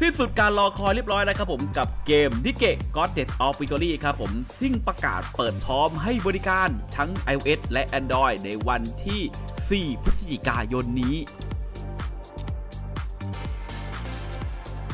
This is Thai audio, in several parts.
สิ้นสุดการรอคอยเรียบร้อยแล้วครับผมกับเกมนิเกะ Goddess of Victory ครับผมซึ่งประกาศเปิดพร้อมให้บริการทั้ง iOS และ Android ในวันที่ 4 พฤศจิกายนนี้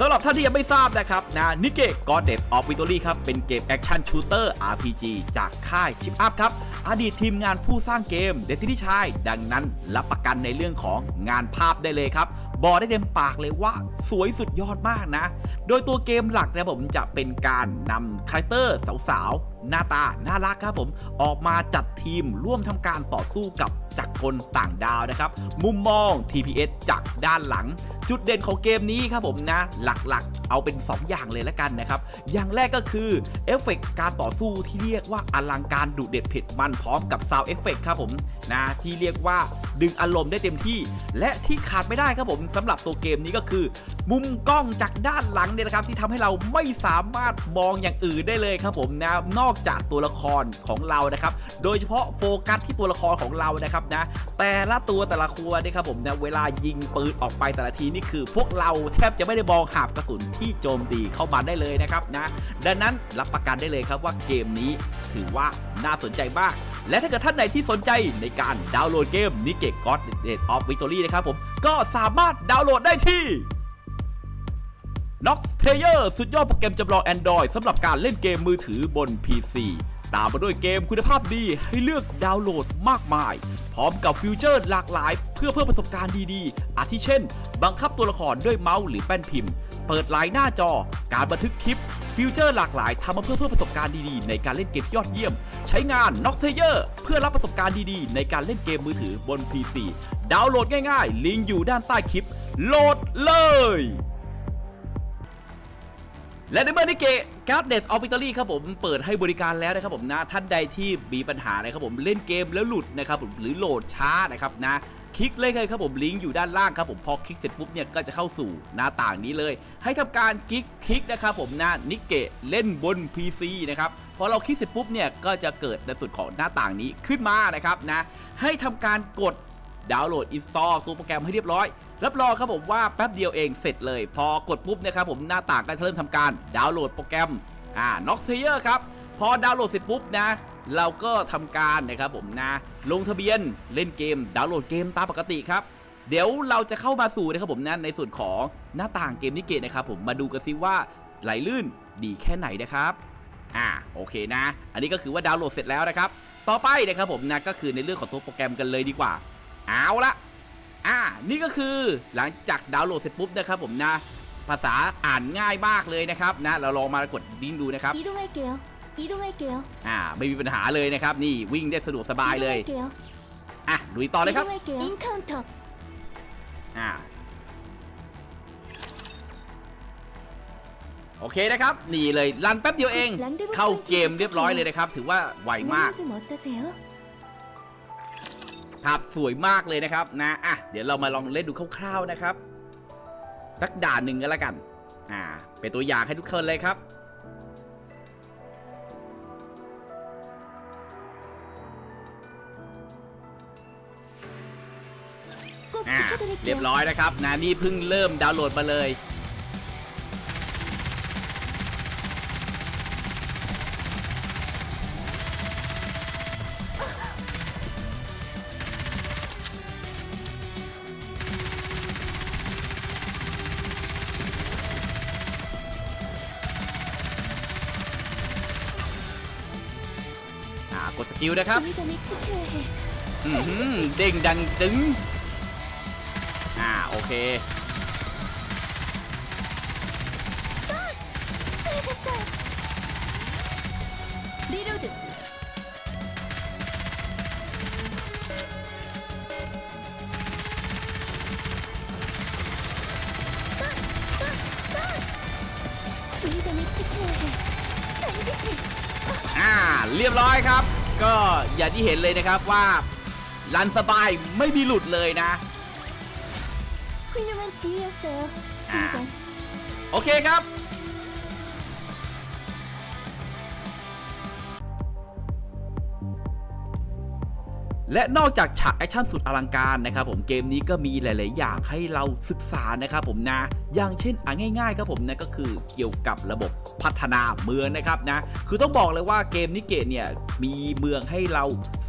สำหรับท่านที่ยังไม่ทราบนะครับนะนิเกะ Goddess of Victory ครับเป็นเกมแอคชั่นชูเตอร์ RPG จากค่ายชิปอัพครับอดีตทีมงานผู้สร้างเกม Destiny Child ดังนั้นรับประกันในเรื่องของงานภาพได้เลยครับ บอกได้เต็มปากเลยว่าสวยสุดยอดมากนะ โดยตัวเกมหลักนะผมจะเป็นการนำคาแรคเตอร์สาวๆ หน้าตาน่ารักครับผมออกมาจัดทีมร่วมทำการต่อสู้กับจักรกลต่างดาวนะครับ มุมมอง TPS จากด้านหลัง จุดเด่นของเกมนี้ครับผมนะ หลักๆ เอาเป็น 2 อย่างเลยแล้วกันนะครับ อย่างแรกก็คือเอฟเฟกต์การต่อสู้ที่เรียกว่าอลังการดุเด็ดเผ็ดมันพร้อมกับซาวเอฟเฟกครับผมนะที่เรียกว่าดึงอารมณ์ได้เต็มที่ และที่ขาดไม่ได้ครับผมสำหรับตัวเกมนี้ก็คือ มุมกล้องจากด้านหลังเนี่ยนะครับที่ทำให้เราไม่สามารถมองอย่างอื่นได้เลยครับผมนะนอกจากตัวละครของเรานะครับ โดยเฉพาะโฟกัสที่ตัวละครของเรานะครับนะแต่ละตัวแต่ละครัวเนี่ยครับผมนะเวลายิงปืนออกไปแต่ละทีนี่คือ พวกเราแทบจะไม่ได้มองหาบกระสุนที่โจมตีเข้ามาได้เลยนะครับนะดังนั้นรับประกันได้เลยครับว่าเกมนี้ถือว่าน่าสนใจมาก และถ้าเกิดท่านไหนที่สนใจในการดาวน์โหลดเกมนิเกะก็อดเดดออฟวิตอรี่นะครับผมก็สามารถดาวน์โหลดได้ที่ Nox Player สุดยอดโปรแกรมจำลอง Android สำหรับการเล่นเกมมือถือบน PC ตามมาด้วยเกมคุณภาพดีให้เลือกดาวน์โหลดมากมาย พร้อมกับฟิวเจอร์หลากหลาย เพื่อเพิ่มประสบการณ์ดีๆ อาทิเช่น บังคับตัวละครด้วยเมาส์หรือแป้นพิมพ์ เปิดไลน์หน้าจอ การบันทึกคลิป ฟิวเจอร์หลากหลายทำมาเพื่อเพิ่มประสบการณ์ดีๆ ในการเล่นเกมยอดเยี่ยม ใช้งาน Nox Player เพื่อรับประสบการณ์ดีๆ ในการเล่นเกมมือถือบน PC ดาวน์โหลดง่ายๆ ลิงก์อยู่ด้านใต้คลิป โหลดเลย และในเมื่อนิเกะการ์ดเดสออฟฟิตอรี่ครับผมเปิดให้บริการแล้วนะครับผมนะท่านใดที่มีปัญหานะครับผมเล่นเกมแล้วหลุดนะครับผมหรือโหลดช้านะครับนะคลิกเลยครับผมลิงก์อยู่ด้านล่างครับผมพอคลิกเสร็จปุ๊บเนี่ยก็จะเข้าสู่หน้าต่างนี้เลย ให้ทำการคลิกคลิกนะครับผมนะนิเกะเล่นบน PC นะครับพอเราคลิกเสร็จปุ๊บเนี่ยก็จะเกิดในส่วนของหน้าต่างนี้ขึ้นมานะครับนะให้ทำการกด ดาวน์โหลดอินสตอลตัวโปรแกรมให้เรียบร้อย รับรองครับผมว่าแป๊บเดียวเองเสร็จเลย พอกดปุ๊บนะครับผมหน้าต่างก็จะเริ่มทำการดาวน์โหลดโปรแกรมอ่า Nox Player ครับ พอดาวน์โหลดเสร็จปุ๊บนะเราก็ทำการนะครับผมนะ ลงทะเบียนเล่นเกม ดาวน์โหลดเกมตามปกติครับเดี๋ยวเราจะเข้ามาสู่นะครับผมนะในส่วนของหน้าต่างเกมนิเกตนะครับผมมาดูกันซิว่าไหลลื่นดีแค่ไหนนะครับอ่าโอเคนะ อันนี้ก็คือว่าดาวน์โหลดเสร็จแล้วนะครับ ต่อไปนะครับผมนะก็คือในเรื่องของตัวโปรแกรมกันเลยดีกว่า เอาละอ่านี่ก็คือหลังจากดาวน์โหลดเสร็จปุ๊บนะครับผมนะ ภาษาอ่านง่ายมากเลยนะครับนะเราลองมากดดิ้งดูนะครับอีดูไเกลอีดูไเกลอ่าไม่มีปัญหาเลยนะครับ นี่วิ่งได้สะดวกสบายเลยอะลุยต่อเลยครับอินคันท็อปอ่าโอเคนะครับ นี่เลยรันแป๊บเดียวเอง เข้าเกมเรียบร้อยเลยนะครับ ถือว่าไวมาก ภาพสวยมากเลยนะครับนะอะเดี๋ยวเรามาลองเล่นดูคร่าวๆนะครับสักด่านหนึ่งก็แล้วกัน อ่า เป็นตัวอย่างให้ทุกคนเลยครับเรียบร้อยนะครับนะนี่เพิ่งเริ่มดาวน์โหลดมาเลย กดสกิลนะครับอืมเด้งดังตึงอ่าโอเคอ่าเรียบร้อยครับ ก็อย่างที่เห็นเลยนะครับว่ารันสบายไม่มีหลุดเลยนะ 훌륭한 지휘였어요. 지휘관. โอเคครับ และนอกจากฉากแอคชั่นสุดอลังการนะครับผมเกมนี้ก็มีหลาย ๆ อย่างให้เราศึกษานะครับผมนะ อย่างเช่นอะง่าย ๆ ครับผมนะก็คือเกี่ยวกับระบบพัฒนาเมืองนะครับนะ คือต้องบอกเลยว่าเกมนิเกตเนี่ยมีเมืองให้เรา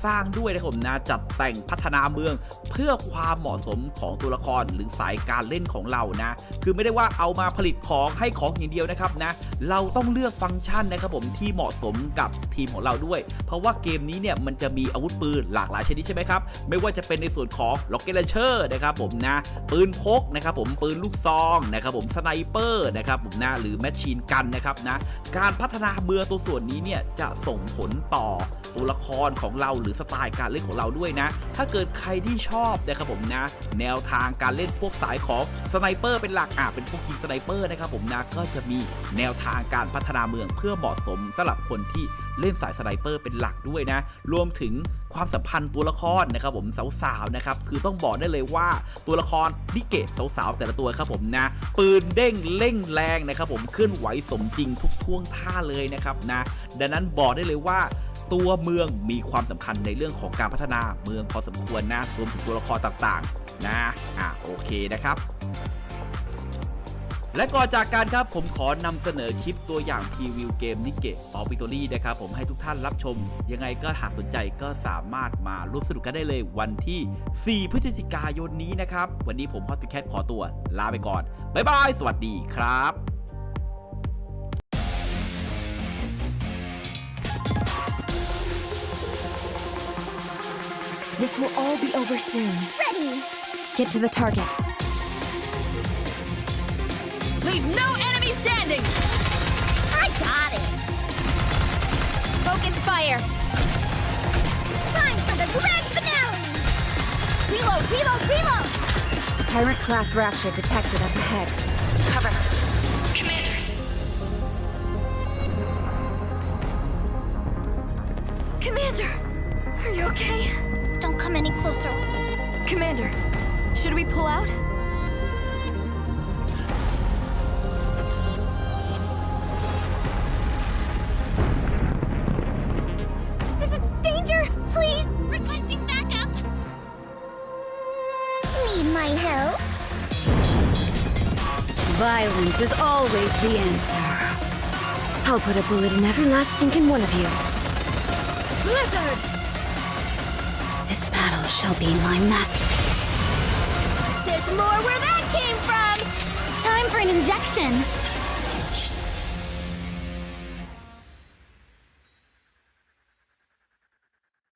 สร้างด้วยนะครับผมนะจัดแต่งพัฒนาเมือง เพื่อความเหมาะสมของตัวละครหรือสายการเล่นของเรานะ คือไม่ได้ว่าเอามาผลิตของให้ของอย่างเดียวนะครับนะเราต้องเลือกฟังก์ชันนะครับผมที่เหมาะสมกับทีมของเราด้วย เพราะว่าเกมนี้เนี่ยมันจะมีอาวุธปืนหลากหลายชนิดใช่ไหมครับ ไม่ว่าจะเป็นในส่วนของ Rocket Launcher นะครับผมนะปืนพกนะครับผมปืนลูกซองนะครับผมสไนเปอร์นะครับผมนะหรือแมชชีนกันนะครับนะการพัฒนาเมืองตัวส่วนนี้เนี่ยจะส่งผลต่อ ตัวละครของเราหรือสไตล์การเล่นของเราด้วยนะ ถ้าเกิดใครที่ชอบนะครับผมนะ แนวทางการเล่นพวกสายของสไนเปอร์เป็นหลักอะเป็นพวกยิงสไนเปอร์นะครับผมนะก็จะมีแนวทางการพัฒนาเมืองเพื่อเหมาะสมสำหรับคนที่เล่นสายสไนเปอร์เป็นหลักด้วยนะ รวมถึงความสัมพันธ์ตัวละครนะครับผมสาวๆนะครับคือต้องบอกได้เลยว่าตัวละครนิเกะสาวๆแต่ละตัวครับผมนะ ปืนเด้งเร่งแรงนะครับผมเคลื่อนไหวสมจริงทุกท่วงท่าเลยนะครับนะดังนั้นบอกได้เลยว่า ตัวเมืองมีความสำคัญในเรื่องของการพัฒนาเมืองพอสมควรนะรวมถึงตัวละครต่างๆนะอะโอเคนะครับและก่อนจากการครับผมขอนำเสนอคลิปตัวอย่างพรีวิวเกมนิเกะออ v ิ c ตอรี่นะครับผมให้ทุกท่านรับชม ยังไงก็หากสนใจก็สามารถมาร่วมสนุกกันได้เลยวันที่ 4 พฤศจิกายนนี้นะครับ วันนี้ผมฮอตติแคทขอตัวลาไปก่อน บ๊ายบาย สวัสดีครับ This will all be over soon. Ready! Get to the target. Leave no enemy standing! I got it! Focus fire! Time for the grand finale! Reload, reload, reload! Tyrant class rapture detected up ahead. Cover. Commander. Commander! Are you okay? Don't come any closer. Commander, should we pull out? This is danger! Please! Requesting backup! Need my help? Violence is always the answer. I'll put a bullet in every last stinking one of you. Blizzard! Shall be my masterpiece. There's more where that came from! Time for an injection!